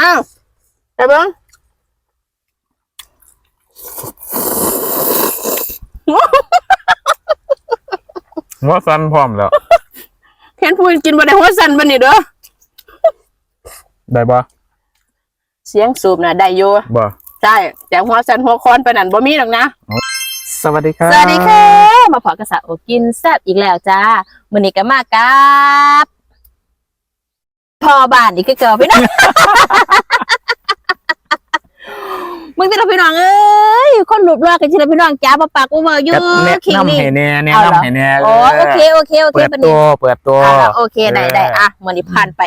อ้าวไปเบิ้งหัวสันพร้อมแล้วเห็นพูดกินบ่ได้หัวสั่นบ่นี่เด้อได้บ่เสียงสูบน่ะได้อยู่บ่ ใช่แต่หัวสั่นหัวคอนไปนั่นบ่มีหรอกนะ สวัสดีครับ สวัสดีค่ะ มาพอกระสะโอกินแซ่บอีกแล้วจ้ามื้อนี้ก็มากับ พอบ้านอีกคือเกิดพี่น้อง มึงที่เราพี่น้องเอ้ยคนหลุดรอดกันที่เราพี่น้องจ้าปะปากกูเบอร์อยู่กัแนะคิงนำนี่ให้แน่แนะเอาเหรอ นำให้แน่โอ้โอเคโอเคโอเคเปิดปะตันี่วเปิดตัว อะโอเคได้ได้อะมื้อนี้ผ่านไป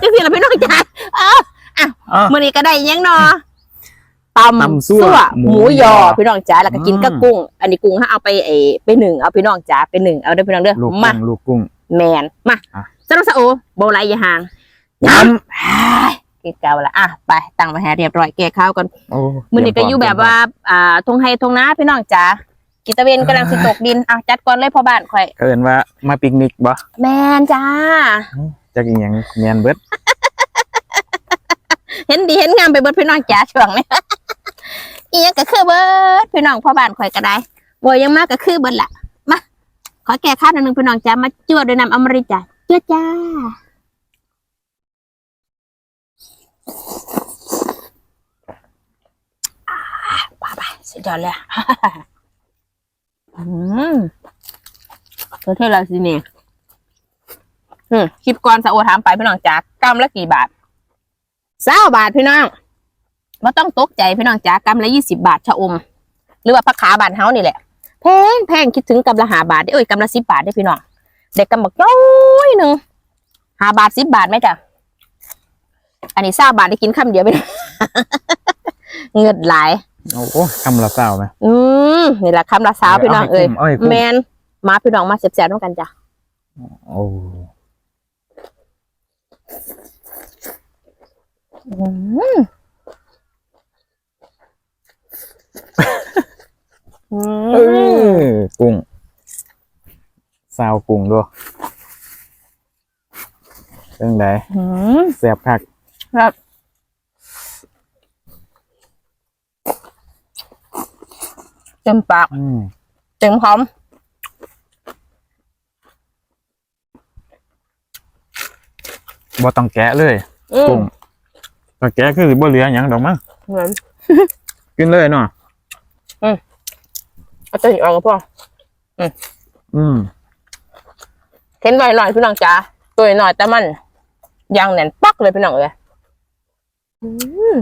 นี่พี่เราพี่น้องจ้าเอ้าอะมื้อนี้ก็ได้อิหยังเนาะตำตำซั่วซั่วหหมูมูยยออพี่น้องจ้าแล้วก็กินกับอืม กุ้ง อันนี้กุ้งถ้าเอาไปเอไปหนึ่งเอาพี่น้องจ้าไปหนึ่งเอาเด้อพี่น้องเด้อลูกมา กุ้งลูกกุ้ง แมนมาอะ สนุกสะโอโบไลอยาห่างย้กินเกาละอะไปตั้งมาให้เรียบร้อยแก้ข้าวก่อนำโอ้มื้อนี้ก็อยู่แบบว่า อ่าทงไฮทงนาพี่น้องจ้ากิตะเวนกำลังสิตกดินอะจัดก่อนเลยพ่อบ้านข่อยเอิ้นว่ามาปิกนิกบ่แมนจ้าจักอีหยังแม่นเบิดเห็นดีเห็นงามไปเบิดพี่น้องจ้าช่วงนี้อีหยังก็คือเบิดพี่น้องพ่อบ้านข่อยก็ได้บ่ยังมากก็คือเบิดละมาขอแก้ข้าวหนอยหนึงพี่น้องจ้ามาจวดด้วยน้ำอมฤตจ้า จวดจ้าอ่าไปไปสุดยอดเลยอืมประเทศเราสิเนี่ยอืมคลิปก่อนสะโอถามไปพี่น้องจ้ากำละกี่บาทเศร้าบาทพี่น้องไม่ต้องตกใจพี่น้องจ้ากำละยี่สิบาทชะอม หรือว่าผักขาบานเฮานี่แหละแพงแพงคิดถึงกำละหาบาทได้เอ้ยกำละสิบบาทได้พี่น้อง เด็กกำบอกย้อยหนึ่งหาบาทสิบบาทไหมจ้ะอันนี้เศร้าบาทได้กินคำเดียวไปเงินหลายโอ้โหคำละเศร้าไหมอืมนี่แหละคำละสาวพี่น้องเอ้ยเอาให้กุ้งแมนมาพี่น้องมาเสียบๆด้วยกันจ้ะโอ้อืมอื เอ ม อกุ้ง ซาวกุ้งด้วยเรื่องใดอืมแซ่บคักครับเต็มปาก อืมเต็มพร้อมบ่ต้องแกะเลยอืมกุ้งถ้าแกะคือสิบ่เหลือหยังดอกมั้งเหมือนกินเลยเนาะเอาตัวนี้ออกกับพ่ออืม เห็นไว้หน่อยพี่น้องจ๋าตัวหน่อยแต่มันยางแน่นปักเลยพี่น้องเลยอืม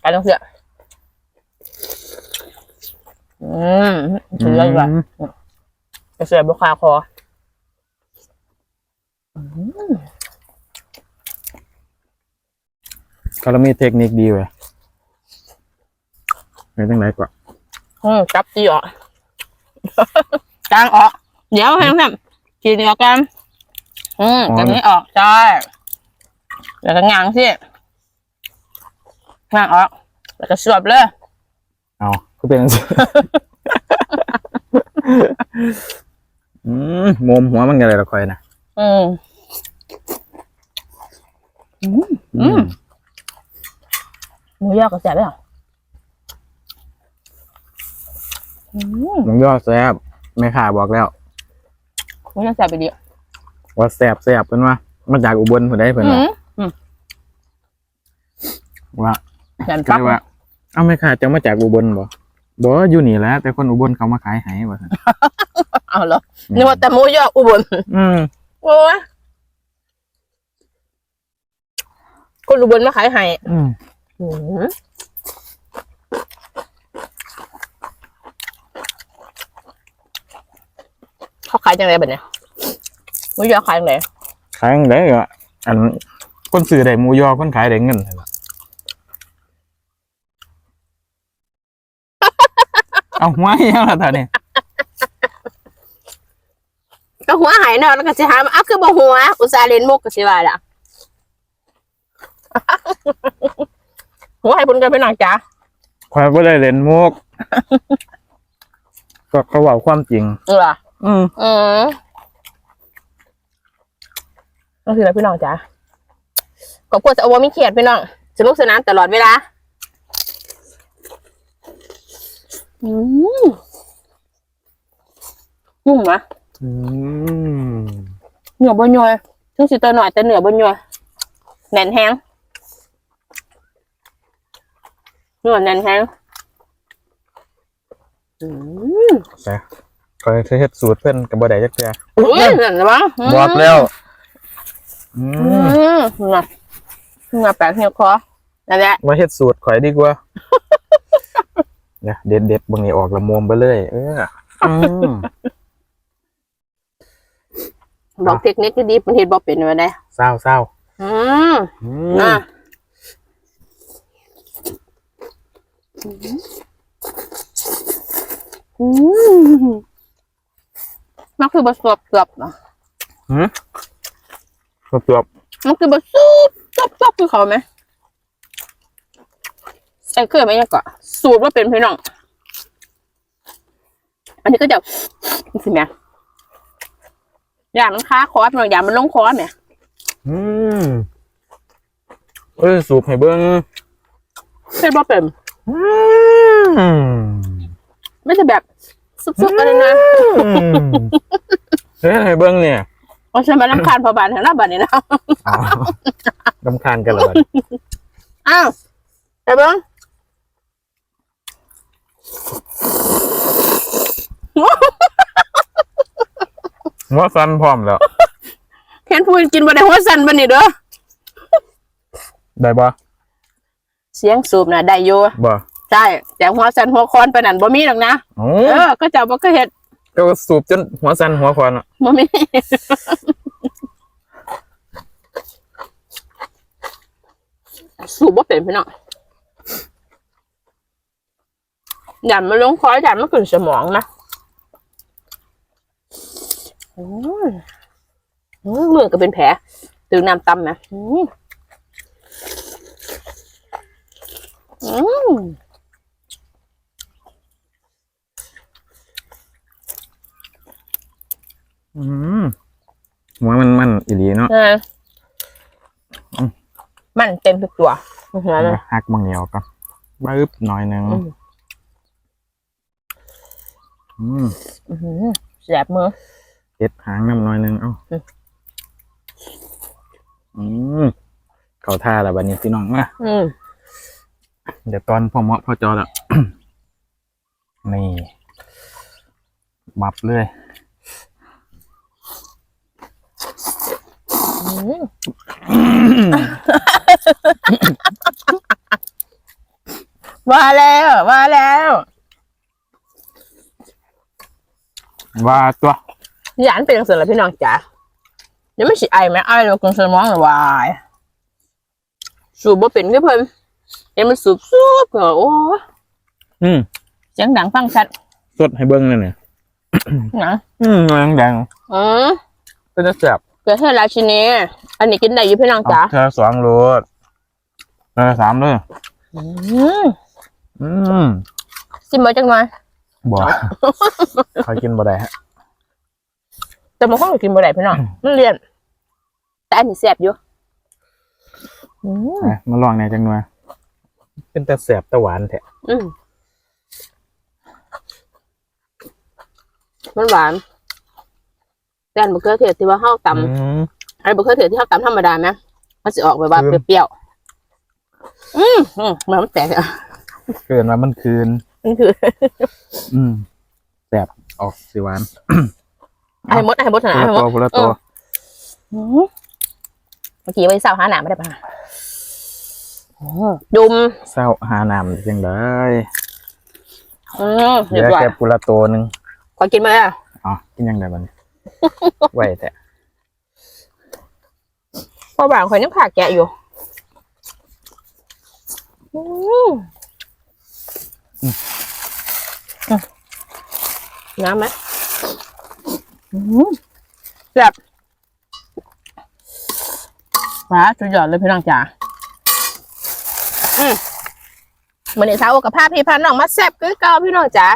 ไปต้องเสียอืมเสืออยู่ว่ะเสือบุคาคอก็เรามีเทคนิคดีเว้ยเป็นจังไดกว่าอืมจับจีออ กกลางออก เดี๋ยวให้ท่านทีเดียวกันอืมจากนี้ออกใช่แล้วก็งางสิงางออก แล้วก็สวบเลยเอาก็เป็นจังซี่อืมมุมหัวมันกันเลยละคอยนะอืมอืมอืมหมูยอกับแสบเลยเหรออืมหมูยอแซ่บ แม่ข่าบอกแล้วหมูยอแสบไปดีว่าแซ่บแซ่บเพิ่นว่ามาจากอุบลเพิ่นได้เพิ่นอืว่ามว่าแสบก็ปักเลยว่าเอ้าแม่ข่าจังมาจากอุบลบ่บ่อยู่นี่แหละแต่คนอุบลเขามาขายให้ว่าซั่นเอาเหรอนึกว่าแต่หมูยออุบล อืมโอ้ยคนอุบลมาขายให้อืมอืม เขาขายจังไรแบบเนี้ยหมูยอขายจังไรขายจังไดก็อันคนซื้อได้หมูยอคนขายได้เงินนั่นล่ะเอาหัวเหี้ยังล่ะท่านี่ก็หัวหายเนาะแล้วก็สิหามาอ้าวคือบ่หัวอุตส่าห์เล่นมุกก็สิว่าล่ะหัวให้บุญกันไปหน่อยจ้าข่อยบ่ได้เล่นมุกก็เขาเว้าความจริงเออ อืมอืมนั่นคืออะไรพี่น้องจ๋าขอบคุณจะเอาว่าไม่เครียดพี่น้องสนุกสนานตลอดเวลา อืมนุ่มนะอืมเหนือบนยอยซึ่งสิตัวหน่อยแต่เหนือบนยอยแน่นแห้งเนื้อแน่นแห้งอืม แต่ คอยเฮ็ดสูตรเพิ่นกับบ่ได้จักเทื่ออุ้ยนั่นนะบ้างบอกแล้วอือืมมเหงือเหงือแปลกเหงือคอนั่นแหละมาเฮ็ดสูตรข่อยดีกว่าเดี๋ยวเด็ดเด็ดๆบางนี้ออกละมวมไปเลย เอออืมบอกเทคนิคดีๆมันเห็นบอกเป็นมาได้เศร้าเศร้าอืมอือะ ม อืมมัน คือบะสวบเกือบอะหืมตัวตัวมันคือบะซุบซุบซุบคือเขาไหมใส่เครื่องไหมยังก่อนสูตรว่าเป็นพี่น้อง อันนี้ก็จะสิแม่อย่ามันค้าคอพี่น้องอย่ามันลงคอแม่อืมเอ้ยสูบให้เบิ่งใช่บ่เป็นอืมไม่ใช่แบบ ซุบๆอะไรนะอืมเฮ้ยให้เบิ่งเนี่ยเพราะฉันมาลำคาญพอบานแถวหน้าบ้านนี่นะอ๋อรำคาญกันเหรออ้าวไปเบิ้งหัวฟันพร้อมแล้วเห็นพูดกินบ่ได้หัวสั่นบ่นี่เด้อได้บ่เสียงสูบน่ะได้อยู่บ่ ใช่แต่หัวสั่นหัวคอนไปนั่นบ่มีหรอกนะโอ้เออก็เจ้าบ่เคยเฮ็ดก็สูบจนหัวสั่นหัวควันอะบ่มี สูบบ่เป็นพี่น้องอย่ามาลงคออย่ามาขึ้นสมองนะโอ้ยโอ้ยมือก็เป็นแผลตึงน้ำตำนะอืมอืม อืมหัวมันมันอีหลีเนาะ เออมันเต็มทุกตัวอื้อหือเลย หักบางเหนียวก่อนบึ๊บหน่อยหนึงอืม อืมอื้อหือแสบมือเด็ดหางน้ำหน่อยหนึงเอ้าอืม อืมเขาท่าแล้วบัดนี้พี่น้องมาอืมเดี๋ยวตอนพอเหมาะพอจอแล้ว นี่บับเลย อืม ว่าแล้วว่าแล้วว่าตัวหยานเป็นจังสือแล้วพี่น้องจ๋าเดี๋ยวไม่สิไอไหมไอแล้วกงสมองหรือวายสูบบ่เป็นก็เพิ่นเอ็มมันสูบสูบก็โอ้ยอืมเสียงดังฟังชัดสดให้เบิ้งเลยเนี่ยนะอืมแดงแดงอืมๆเป็นจะแซ่บ เกิดเทศราชินีอันนี้กินได้อยู่พี่น้องเอาจ๋าเธอสองโลดเธอสามเลยอืมอืมซิมเบอร์จังหน่อยบ่คอยกินบ่ได้ฮะแต่มันคงกินบ่ได้พี่น้องมันเรียนแต่อันนี้แซ่บอยู่อืมไปมาลองในอยจังหน่อยเป็นแต่แสบแต่หวานแท้อืมมันหวาน แต่อันบะเขือเทศที่ว่าเฮาตอืมำอันบะเขือเทศที่เฮาตำธรรมดาไหมมันสิออกแบบว่าอืมเปรี้ยวๆอืมอืมเหมือนมันแตกอะเกินมามันคืนนี่คืออืมแสบออกสีหวานไอ้มดไอ้มดคนนะไอ้ละมตัดวคนละตัวอืมเมื่อกี้ไว้เศร้าหาหนามไม่ได้ปะดุมเศร้าหาน้ำจังได้อืมเหลืเรียบอร้อยแค่ปุละตัวหนึ่งขอกินมาแล้วอ๋อกินยังไงบ้าง ไหวแต่พราะบางคนยังผ่าแกะอยู่อืมอืมน้ำไหมแบบว้าสุดยอดเลยพี่น้องจ๋ามันนี่เช้ากับภาพพี่พันน้องมาแซ่บคือเก่าพี่น้องจ๋า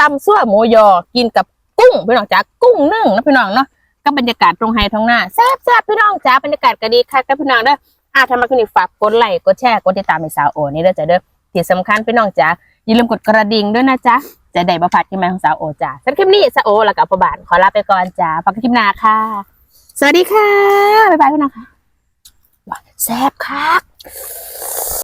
ตำซั่วหมูยอกินกับ กุ้งพี่น้องจ๋ากุ้งนึ่งนะพี่น้องเนาะก็บรรยากาศตรงไฮท้องหน้าแซ่บแซ่บพี่น้องจ้าบรรยากาศก็ดีค่ะกับพี่น้องเด้ออาทำมาคุณนี่ฝากกดไลค์กดแชร์กดติดตามให้สาวโอนี่เด้อจ้าเด้อที่สำคัญพี่น้องจ้าอย่าลืมกดกระดิ่งด้วยนะจ๊ะจะได้ประพัดขึ้นมาของสาวโอจ้าสำหรับคลิปนี้สาวโอแล้วกับประบานขอลาไปก่อนจ้าฟักคลิปหน้าค่ะ สวัสดีค่ะบ๊ายบายพี่น้องค่ะแซ่บคัก